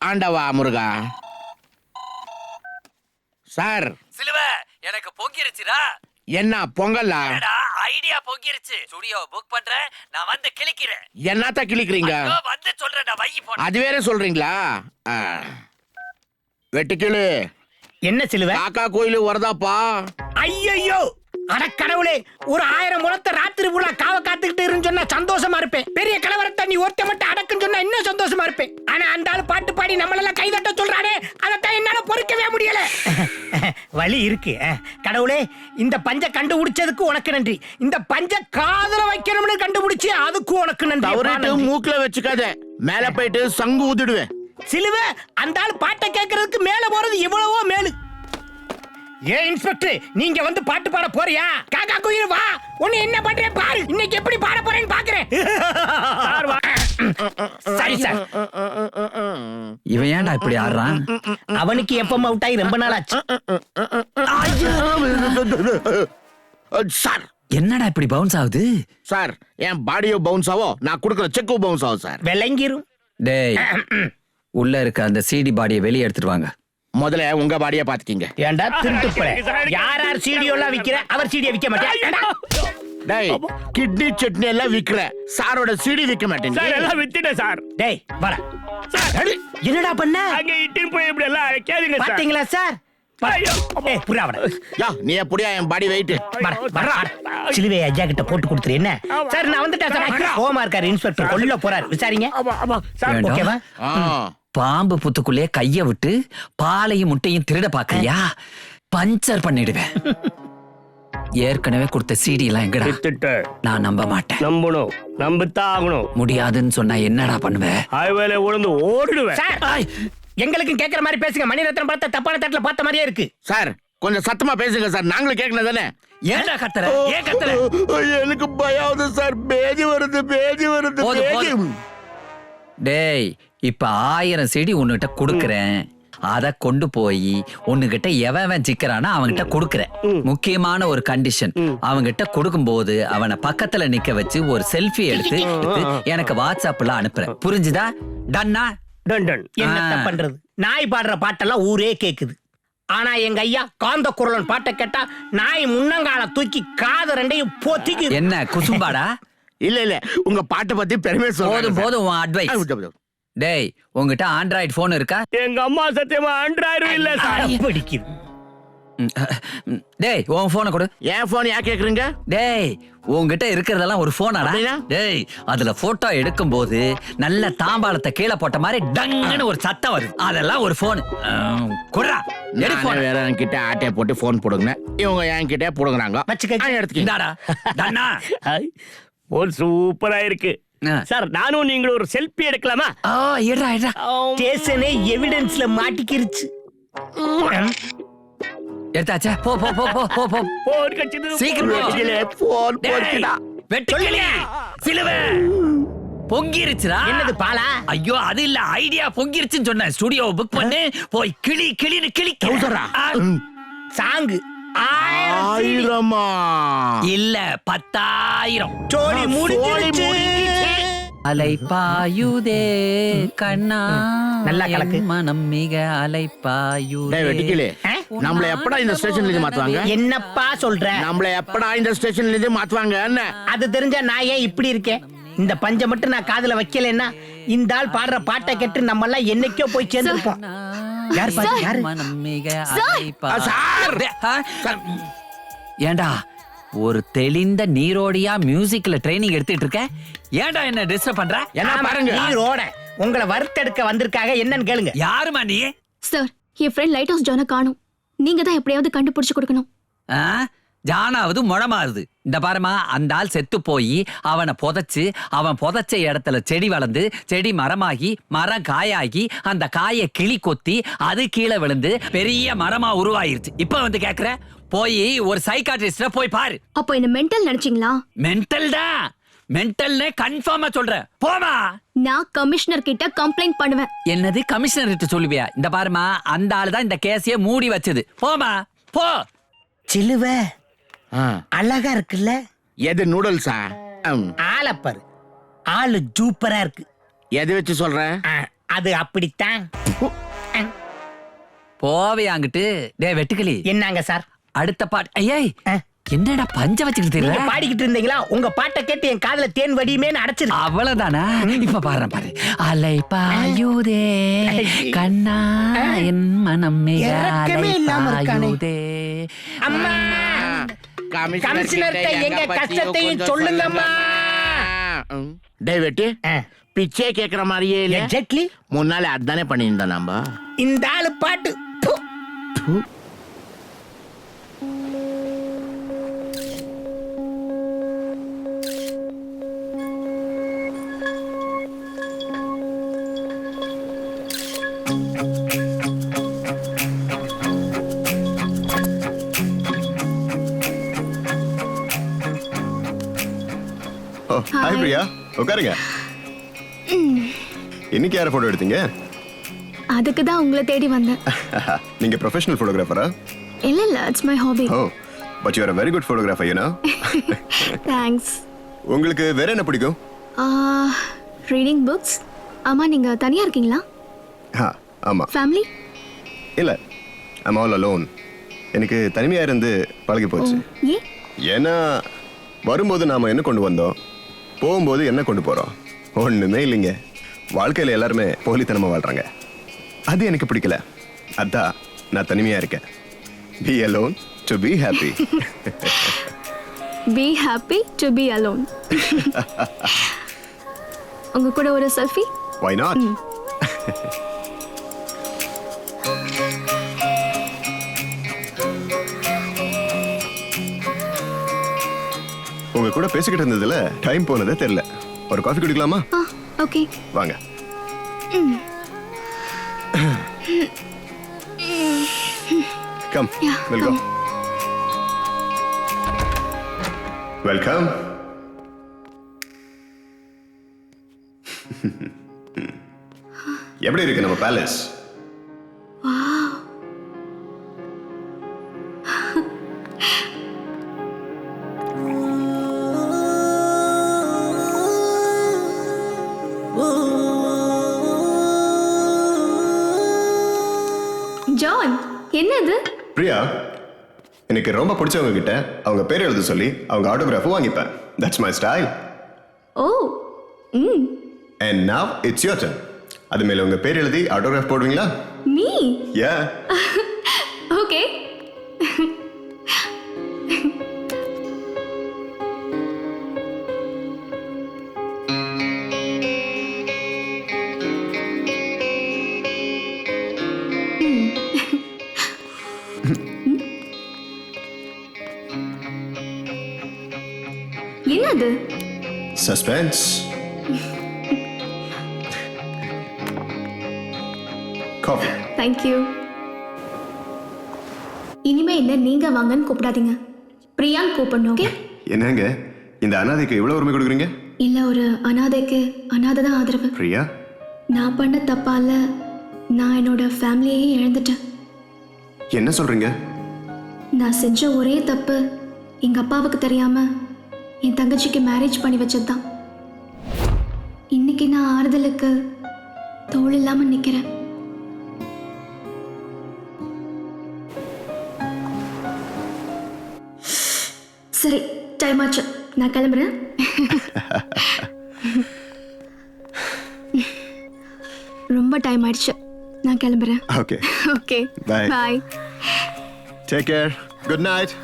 ஆண்டவா முருகா. சார். சிலுவ எனக்கு பொங்கிருச்சுடா. என்ன பொங்கலா? என்னடா ஐடியா பொங்கிருச்சு. ஸ்டுடியோ புக் பண்றேன் நான் வந்து கிளிக்கிறேன் என்னத்த கிழிக்கிறீங்க? இதோ வந்து சொல்றேன்டா வை போன அது வேற சொல்றீங்களா? ஆ. வெட்டுக்கிளு. என்ன சிலுவ? காக்கா கோயிலு வருதாப்பா. ஐயோ அட கடவுளே ஒரு ஆயிரம் முழத்தை ராத்திரி பூரா காவ காத்துக்கிட்டு இருன்னு சொன்னா சந்தோஷமா இருப்பேன். பெரிய கலவரத்தை நீ ஒருத்த மட்டும் அடக்குன்னு சொன்னா இன்னும் சந்தோஷமா இருப்பேன். ஆனா அந்த ஆளு பாட்டு பாடி நம்மளெல்லாம் கைதட்ட சொல்றானே அதைத்தான் என்னால பொறுக்கவே முடியல. வழி இருக்கு. கடவுளே இந்த பஞ்ச கண்டுபிடிச்சதுக்கு உனக்கு நன்றி. இந்த பஞ்ச காதல வைக்கணும்னு கண்டுபிடிச்சு அதுக்கு உனக்கு நன்றி. நன்றி. மூக்குல வச்சுக்காத. மேல போயிட்டு சங்கு ஊதிடுவேன். சிலுவ அந்த ஆள் பாட்டை கேட்கறதுக்கு மேல போறது எவ்வளவோ மேலு. ஏன் இன்ஸ்பெக்டர் நீங்க வந்து பாட்டு பாட போறியா? காக்கா குயில் வா. உன்னை என்ன பண்றேன் பாரு. இன்னைக்கு எப்படி பாட போறேன்னு பாக்குறேன். சார் வா. சரி சார். இவன் ஏன்டா இப்படி ஆடுறான்? அவனுக்கு எப்ப அவுட் ஆகி ரொம்ப நாள் ஆச்சு சார் என்னடா இப்படி பவுன்ஸ் ஆகுது? சார் என் பாடியோ பவுன்ஸ் ஆவோ? நான் கொடுக்குற செக்கு பவுன்ஸ் ஆகும் சார். விளங்கிரும். டேய் உள்ள இருக்க அந்த சிடி பாடியை வெளியே எடுத்துட்டு வாங்க. முதல்ல உங்க பாடியை பாத்துக்கீங்க ஏன்டா திருட்டு யார் யார் சீடியோ எல்லாம் விக்கிற? அவர் சீடியை விக்க மாட்டேன் டேய் கிட்னி சட்னி எல்லாம் விக்கிற. சாரோட சிடி விக்க மாட்டேன். சார் எல்லாம் வித்துட்டேன் சார். டேய் வர சார் என்னடா பண்ண? அங்க இட்டின் போய் இப்படி எல்லாம் அழைக்காதீங்க சார். பாத்தீங்களா சார்? போட்டு கொடுத்துரு என்ன? சார் நான் வந்துட்டேன் சார். கோமா இருக்காரு இன்ஸ்பெக்டர் உள்ள போறாரு. விசாரிங்க. ஆமா ஆமா. சார் வேண்டாம். ஓகேவா பாம்பு புத்துக்குள்ளே கைய விட்டு பாலையும் முட்டையும் திருட பாக்கறியா பஞ்சர் பண்ணிடுவேன். ஏற்கனவே கொடுத்த சிடி எல்லாம் எங்கடா? நான் நம்ப மாட்டேன். நம்பணும். நம்பத்தான் ஆகணும். முடியாதுன்னு சொன்னா என்னடா பண்ணுவ? ஹைவேல உழுந்து ஓடிடுவேன். சார்! எங்களுக்கும் கேக்குற மாதிரி பேசுங்க. மணிரத்னம் படத்தை தப்பான தட்டுல பார்த்த மாதிரியே இருக்கு. சார் கொஞ்சம் சத்தமா பேசுங்க சார். நாங்களும் கேட்கணும் தானே? ஏன்டா கத்துற? ஏன் கத்துற? எனக்கு பயாவது சார். பேதி வருது பேதி வருது. டேய் இப்ப ஆயிரம் செடி உன்கிட்ட கொடுக்கறேன். அத கொண்டு போய் உன்கிட்ட எவன் சிக்கிறானா அவன்கிட்ட கொடுக்கறேன். முக்கியமான ஒரு கண்டிஷன் அவன்கிட்ட கொடுக்கும்போது அவனை பக்கத்துல நிக்க வச்சு ஒரு செல்ஃபி எடுத்து எனக்கு வாட்ஸ்அப்ல அனுப்புறேன். புரிஞ்சுதா? டன்னா டன் டன் என்னத்த ஆ. பண்றது? நாய் பாடுற பாட்டெல்லாம் ஊரே கேக்குது. ஆனா எங்க ஐயா காந்த குரலன் பாட்டை கேட்டா நாய் முன்னங்கால தூக்கி காது ரெண்டையும் பொத்திக்கு என்ன குசும்பாடா? இல்ல இல்ல. உங்க பாட்டை பத்தி போதும் சொல்லுங்க போதும் உன் அட்வைஸ் டேய் உன்கிட்ட ஆண்ட்ராய்டு போன் இருக்கா? எங்க அம்மா சத்தியமா ஆண்ட்ராய்டும் இல்ல சார். பிடிக்குது. டேய் உன் போனை கொடு. என் போன் ஏன் கேக்குறீங்க? டேய் உன்கிட்ட இருக்கிறதெல்லாம் ஒரு போனாடா? டேய் அதுல போட்டோ எடுக்கும்போது நல்ல தாம்பாளத்தை கீழே போட்ட மாதிரி டங்குன்னு ஒரு சத்தம் வருது. அதெல்லாம் ஒரு போன் குடுறா. எடு போன் வேற என்கிட்ட ஆட்டைய போட்டு போன் போடுங்க இவங்க என்கிட்ட போடுங்கறாங்க. வச்சுக்க. டன்னா ஒரு சூப்பரா இருக்கு. சார் நானும் நீங்களும் ஒரு செல்ஃபி எடுக்கலாமா? ஆ எடுறா எடுறா. ஸ்டேஷனே எவிடன்ஸ்ல மாட்டிக்கிருச்சு. எடுத்தாச்சா? போ போ போ போ போ போ. கட்சிது சீக்கிரம். போ. போன் போச்சுடா வெட்டுக்கிளி. சிலுவை. பொங்கிருச்சுடா. என்னது பாலா? ஐயோ அது இல்ல. ஐடியா பொங்கிருச்சுன்னு சொன்னேன். ஸ்டுடியோ புக் பண்ணு. போய் கிளி கிளின்னு கிளிக்க. டவுசரா? சாங்கு. ஆயிரமா இல்ல பத்தாயிரம். சோழி முடிஞ்சிருச்சு. அலை பாயுதே கண்ணா நல்லா கலக்கு. மனம் மிக அலை டேய் பாயுதே வெட்டிக்கிளே? நம்மள எப்படா இந்த ஸ்டேஷன்ல இருந்து மாத்துவாங்க என்னப்பா சொல்ற நம்மள எப்படா இந்த ஸ்டேஷன்ல இருந்து மாத்துவாங்க என்ன அது தெரிஞ்சா நான் ஏன் இப்படி இருக்கேன் இந்த பஞ்ச மட்டும் நான் காதுல வைக்கலன்னா இந்த ஆள் பாடுற பாட்டை கேட்டு நம்ம எல்லாம் என்னைக்கோ போய் சேர்ந்திருப்போம் யார் பாரு, யாரு? மனம் மிக அலை ஆ, சார்! பாயுதே. ஆ? ஏண்டா ஒரு தெளிந்த நீரோடியா மியூசிக்ல ட்ரைனிங் எடுத்துட்டு இருக்க? ஏன்டா என்ன டிஸ்டர்ப் பண்ற? என்ன பாருங்க. நீரோட. உங்களை வறுத்தெடுக்க வந்திருக்காக என்னன்னு கேளுங்க. யாருமா நீ? சார் என் ஃப்ரெண்ட் லைட் ஹவுஸ் ஜான காணும். நீங்க தான் எப்படியாவது கண்டுபிடிச்சு கொடுக்கணும். ஆ? ஜானாவது முழமாறுது இந்த பாருமா அந்த ஆள் செத்து போய் அவனை புதைச்சு அவன் புதைச்ச இடத்துல செடி வளர்ந்து செடி மரமாகி மரம் காயாகி அந்த காயை கிளி கொத்தி அது கீழே விழுந்து பெரிய மரமா உருவாயிருச்சு. இப்ப வந்து கேக்குற? போய் ஒரு சைக்காட்ரிஸ்ட போய் பாரு. அப்போ என்ன மென்டல் நினைச்சீங்களா? மென்டல் தான் மென்டல்னே கன்ஃபார்மா சொல்றேன் போமா. நான் கமிஷனர் கிட்ட கம்ப்ளைண்ட் பண்ணுவேன். என்னது கமிஷனர் கிட்ட சொல்லுவியா? இந்த பாருமா அந்த ஆள் தான் இந்த கேஸையே மூடி வச்சது. போமா போ. சிலுவ ஆ, அழகா இருக்குல்ல? எது நூடுல்ஸா ஆளப்பாரு ஆளு சூப்பரா இருக்கு. எது வச்சு சொல்ற? ஆ, அது அப்படித்தான். போவையாங்கிட்டு. டேய் வெட்டுக்கிளி. என்னங்க சார்? அடுத்த பாட்டு. ஐயே. என்னடா பஞ்ச வச்சுக்கிட்டு தெரியல பாடிக்கிட்டு இருந்தீங்களா? உங்க பாட்டை கேட்டு என் காதுல தேன் வடியுமேன்னு அடைச்சிருக்கு அவ்வளவுதானா? இப்ப பாரு பாரு. அலை பாயுதே கண்ணா என் மனம் இல்லாம அம்மா கமிஷனர்கிட்ட எங்க கஷ்டத்தையும் சொல்லுங்கம்மா. டே வெட்டி பிச்சே கேக்குற மாதிரியே இல்ல எக்ஸாக்ட்லி. முன்னாலே அதானே பண்ணியிருந்தோம் நாம. இந்த ஆளு பாட்டு ஹாய் பிரியா உட்காருங்க. இன்னைக்கு யார போட்டோ எடுத்தீங்க? அதுக்கு தான் உங்களை தேடி வந்தேன். நீங்க ப்ரொஃபஷனல் ஃபோட்டோகிராஃபரா இல்ல இல்ல it's my hobby oh but you are very good photographer you know thanks உங்களுக்கு வேற என்ன பிடிக்கும்? ரீடிங் புக்ஸ் ஆமா நீங்க தனியா இருக்கீங்களா? ஆ ஆமா. ஃபேமிலி இல்ல ஐம் ஆல் அலோன் எனக்கு தனிமையா இருந்து பழகி போச்சு. ஏன்னா வரும்போது நாம என்ன கொண்டு வந்தோம்? போகும்போது என்ன கொண்டு போறோம்? ஒண்ணுமே இல்லைங்க. வாழ்க்கையில எல்லாருமே போலித்தனமா வாழ்றாங்க. அது எனக்கு பிடிக்கல. அதான் நான் தனிமையா இருக்கேன். Be alone to be happy be happy to be alone உங்க கூட ஒரு செல்ஃபி Why not? உங்க கூட பேசிக்கிட்டு இருந்ததுல டைம் போனதே தெரியல. ஒரு காஃபி குடிக்கலாமா? ஓகே வாங்க. Come welcome. வெல்கம் எப்படி இருக்கு நம்ம பேலஸ் என்னது? பிரியா எனக்கு ரொம்ப பிடிச்சவங்க கிட்ட அவங்க பேர் எழுத சொல்லி அவங்க ஆட்டோகிராஃபும் வாங்கிப்பேன். தட்ஸ் மை ஸ்டைல் ஓ ம். And now it's your turn அது மேல உங்க பேர் எழுதி ஆட்டோகிராஃப் போடுவீங்களா? மீ யா என்னது? சஸ்பென்ஸ் காஃபி தேங்க்யூ இனிமே என்ன நீங்க வாங்கன்னு கூப்பிடாதீங்க. பிரியான்னு கூப்பிடணும் ஓகே என்னங்க? இந்த அனாதைக்கு எவ்வளவு உரிமை கொடுக்குறீங்க? இல்ல ஒரு அனாதைக்கு அனாதை தான் ஆதரவு. பிரியா? நான் பண்ண தப்பால நான் என்னோட ஃபேமிலியே இழந்துட்டேன். என்ன சொல்றீங்க? நான் செஞ்ச ஒரே தப்பு எங்க அப்பாவுக்கு தெரியாம என் தங்கச்சிக்கு மேரேஜ் பண்ணி வச்சதுதான். இன்னைக்கு நான் ஆறுதலுக்கு தோள் இல்லாம நிக்கிறேன். சரி டைம் ஆச்சு. நான் கிளம்புறேன். ரொம்ப டைம் ஆயிடுச்சு. நான் கிளம்புறேன். Okay okay Bye. Bye take care good night